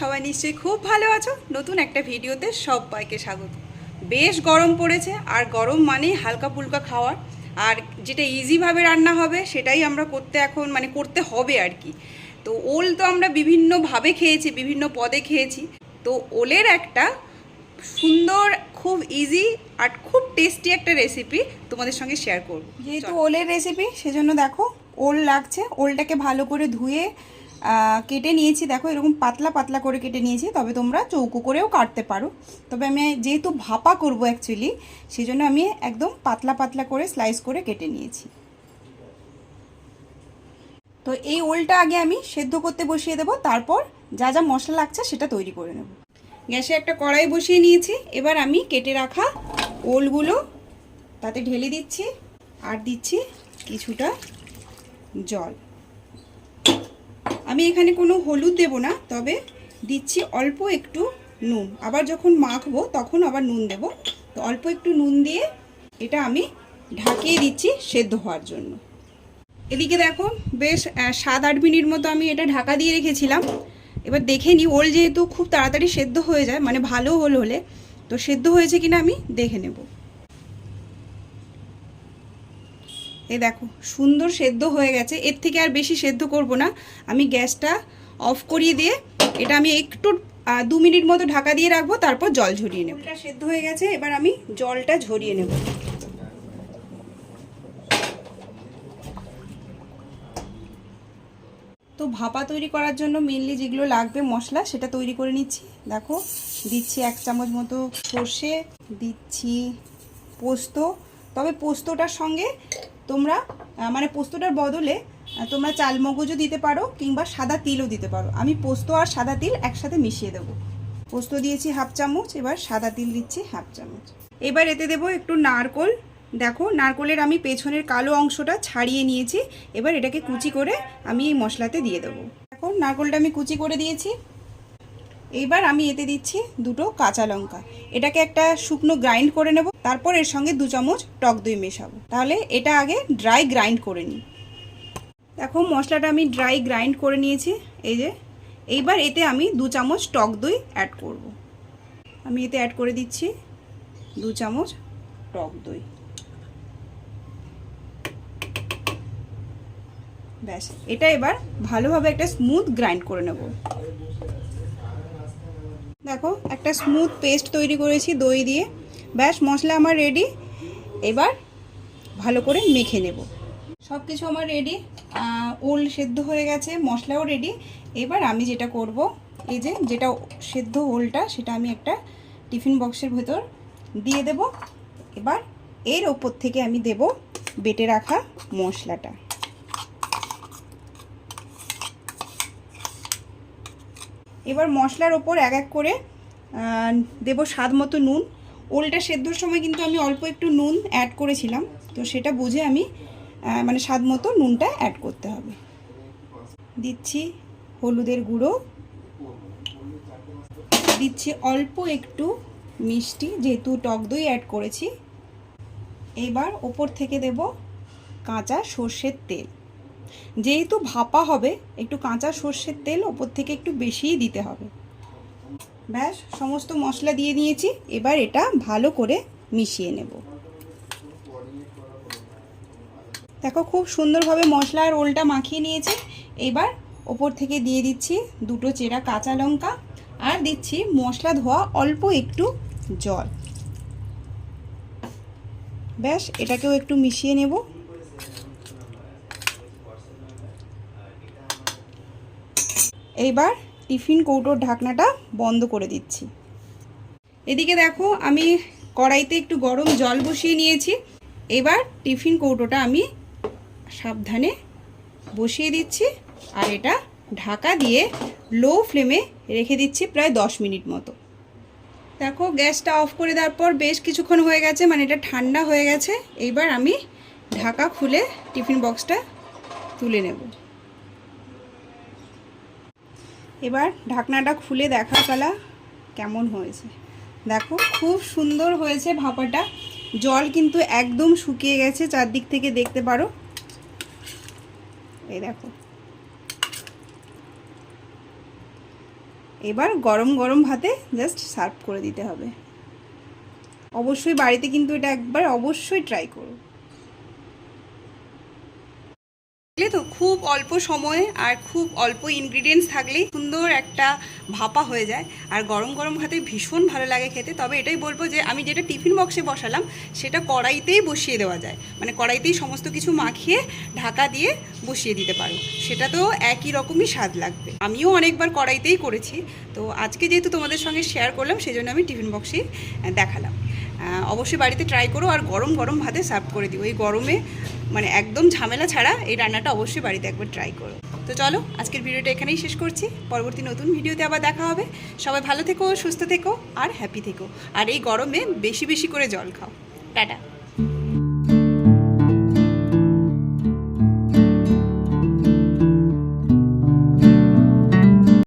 সবাই নিশ্চয়ই খুব ভালো আছো। নতুন একটা ভিডিওতে সবাইকে স্বাগত। বেশ গরম পড়েছে আর গরম মানেই হালকা ফুলকা খাওয়ার। আর যেটা ইজিভাবে রান্না হবে সেটাই আমরা করতে এখন মানে করতে হবে আর কি। তো ওল তো আমরা বিভিন্নভাবে খেয়েছি বিভিন্ন পদে খেয়েছি। তো ওলের একটা সুন্দর খুব ইজি আর খুব টেস্টি একটা রেসিপি তোমাদের সঙ্গে শেয়ার করব। যেহেতু ওলের রেসিপি সেজন্য দেখো ওল লাগছে। ওলটাকে ভালো করে ধুয়ে কেটে নিয়েছি। দেখো, এরকম পাতলা পাতলা করে কেটে নিয়েছি, তবে তোমরা চৌকো করেও কাটতে পারো। তবে আমি যেহেতু ভাপা করব অ্যাকচুয়ালি সেই জন্য আমি একদম পাতলা পাতলা করে স্লাইস করে কেটে নিয়েছি। তো এই ওলটা আগে আমি সেদ্ধ করতে বসিয়ে দেবো, তারপর যা যা মশলা লাগছে সেটা তৈরি করে নেব। গ্যাসে একটা কড়াই বসিয়ে নিয়েছি, এবার আমি কেটে রাখা ওলগুলো, তাতে ঢেলে দিচ্ছি, আর দিচ্ছি কিছুটা জল। আমি এখানে কোনো হলুদ দেব না, তবে দিচ্ছি অল্প একটু নুন। আবার যখন মাখবো, তখন আবার নুন দেব। তো অল্প একটু নুন দিয়ে এটা আমি ঢাকিয়ে দিচ্ছি সেদ্ধ হওয়ার জন্য। এদিকে দেখো, বেশ সাত আট মিনিট মতো আমি এটা ঢাকা দিয়ে রেখেছিলাম। এবার দেখে নিই ওল যেহেতু খুব তাড়াতাড়ি সেদ্ধ হয়ে যায় মানে ভালো ওল হলে, তো সেদ্ধ হয়েছে কিনা আমি দেখে নেব। এই দেখো সুন্দর সেদ্ধ হয়ে গেছে। এর থেকে আর বেশি সেদ্ধ করব না। আমি গ্যাসটা অফ করিয়ে দিয়ে এটা আমি একটু দু মিনিট মতো ঢাকা দিয়ে রাখব তারপর জল ঝরিয়ে নেব। এটা সেদ্ধ হয়ে গেছে এবার আমি জলটা ঝরিয়ে নেব। তো ভাপা তৈরি করার জন্য মেনলি যেগুলো লাগবে মশলা সেটা তৈরি করে নিচ্ছি। দেখো দিচ্ছি এক চামচ মতো সর্ষে দিচ্ছি পোস্ত। তবে পোস্তটার সঙ্গে তোমরা মানে পোস্তটার বদলে তোমরা চালমগজও দিতে পারো কিংবা সাদা তিলও দিতে পারো। আমি পোস্ত আর সাদা তিল একসাথে মিশিয়ে দেবো। পোস্ত দিয়েছি হাফ চামচ, এবার সাদা তিল দিচ্ছি হাফ চামচ। এবার এতে দেবো একটু নারকোল। দেখো, নারকোলের আমি পেছনের কালো অংশটা ছাড়িয়ে নিয়েছি। এবার এটাকে কুচি করে আমি এই মশলাতে দিয়ে দেবো। দেখো, নারকোলটা আমি কুচি করে দিয়েছি। এইবার আমি এতে দিচ্ছি দুটো কাঁচা লঙ্কা। এটাকে একটা শুকনো গ্রাইন্ড করে নেব, তারপর এর সঙ্গে দু চামচ টক দই মেশাবো। তাহলে এটা আগে ড্রাই গ্রাইন্ড করে নিই। দেখো মশলাটা আমি ড্রাই গ্রাইন্ড করে নিয়েছি, এই যে। এইবার এতে আমি দু চামচ টক দই অ্যাড করব। আমি এতে অ্যাড করে দিচ্ছি দু চামচ টক দই। ব্যাস, এটা এবার ভালোভাবে একটা স্মুথ গ্রাইন্ড করে নেব। দেখো, একটা স্মুথ পেস্ট তৈরি করেছি দই দিয়ে। ব্যাস, মশলা আমার রেডি এবার ভালো করে মেখে নেব। সব কিছু আমার রেডি ওল সেদ্ধ হয়ে গেছে, মশলাও রেডি এবার আমি যেটা করব, এই যে যেটা সেদ্ধ ওলটা, সেটা আমি একটা টিফিন বক্সের ভেতর দিয়ে দেব। এবার এর ওপর থেকে আমি দেব বেটে রাখা মশলাটা। এবার মশলার ওপর এক এক করে দেব স্বাদ মতো নুন। ওলটা সেদ্ধর সময় কিন্তু আমি অল্প একটু নুন অ্যাড করেছিলাম। তো সেটা বুঝে আমি মানে স্বাদ মতো নুনটা অ্যাড করতে হবে। দিচ্ছি হলুদের গুঁড়ো। দিচ্ছি অল্প একটু মিষ্টি, যেহেতু টক দই অ্যাড করেছি। এবার ওপর থেকে দেব কাঁচা সর্ষের তেল। যেহেতু ভাপা হবে, একটু কাঁচা সর্ষের তেল ওপর থেকে একটু বেশিই দিতে হবে। ব্যাস, সমস্ত মশলা দিয়ে নিয়েছি। এবার এটা ভালো করে মিশিয়ে নেব। দেখো, খুব সুন্দরভাবে মশলা আর ওলটা মাখিয়ে নিয়েছি। এবার ওপর থেকে দিয়ে দিচ্ছি দুটো চেরা কাঁচা লঙ্কা আর দিচ্ছি মশলা ধোয়া অল্প একটু জল। ব্যাস, এটাকেও একটু মিশিয়ে নেব। এইবার টিফিন কৌটোর ঢাকনাটা বন্ধ করে দিচ্ছি। এদিকে দেখো, আমি কড়াইতে একটু গরম জল বসিয়ে নিয়েছি। এবার টিফিন কৌটোটা আমি সাবধানে বসিয়ে দিচ্ছি আর এটা ঢাকা দিয়ে লো ফ্লেমে রেখে দিচ্ছি প্রায় দশ মিনিট মতো। দেখো, গ্যাসটা অফ করে দেওয়ার পর বেশ কিছুক্ষণ হয়ে গেছে মানে এটা ঠান্ডা হয়ে গেছে। এইবার আমি ঢাকা খুলে টিফিন বক্সটা তুলে নেব। এবার ঢাকনাটা খুলে দেখা পালা কেমন হয়েছে। দেখো, খুব সুন্দর হয়েছে ভাপাটা। জল কিন্তু একদম শুকিয়ে গেছে চারদিক থেকে দেখতে পারো। এই দেখো। এবার গরম গরম ভাতে জাস্ট সার্ভ করে দিতে হবে। অবশ্যই বাড়িতে কিন্তু এটা একবার অবশ্যই ট্রাই করো। তো খুব অল্প সময়ে আর খুব অল্প ইনগ্রিডিয়েন্টস থাকলেই সুন্দর একটা ভাপা হয়ে যায়। আর গরম গরম ভাতে ভীষণ ভালো লাগে খেতে। তবে এটাই বলব যে আমি যেটা টিফিন বক্সে বসালাম, সেটা কড়াইতেই বসিয়ে দেওয়া যায়। মানে কড়াইতেই সমস্ত কিছু মাখিয়ে ঢাকা দিয়ে বসিয়ে দিতে পারো। সেটা তো একই রকমই স্বাদ লাগবে। আমিও অনেকবার কড়াইতেই করেছি। তো আজকে যেহেতু তোমাদের সঙ্গে শেয়ার করলাম সেই জন্য আমি টিফিন বক্সেই দেখালাম। অবশ্যই বাড়িতে ট্রাই করো আর গরম গরম ভাতে সার্ভ করে দিও। এই গরমে মানে একদম ঝামেলা ছাড়া এই রান্নাটা অবশ্যই বাড়িতে একবার ট্রাই করো। তো চলো, আজকের ভিডিওটা এখানেই শেষ করছি। পরবর্তী নতুন ভিডিওতে আবার দেখা হবে। সবাই ভালো থেকো, সুস্থ থেকো আর হ্যাপি থেকো। আর এই গরমে বেশি বেশি করে জল খাও। টাটা।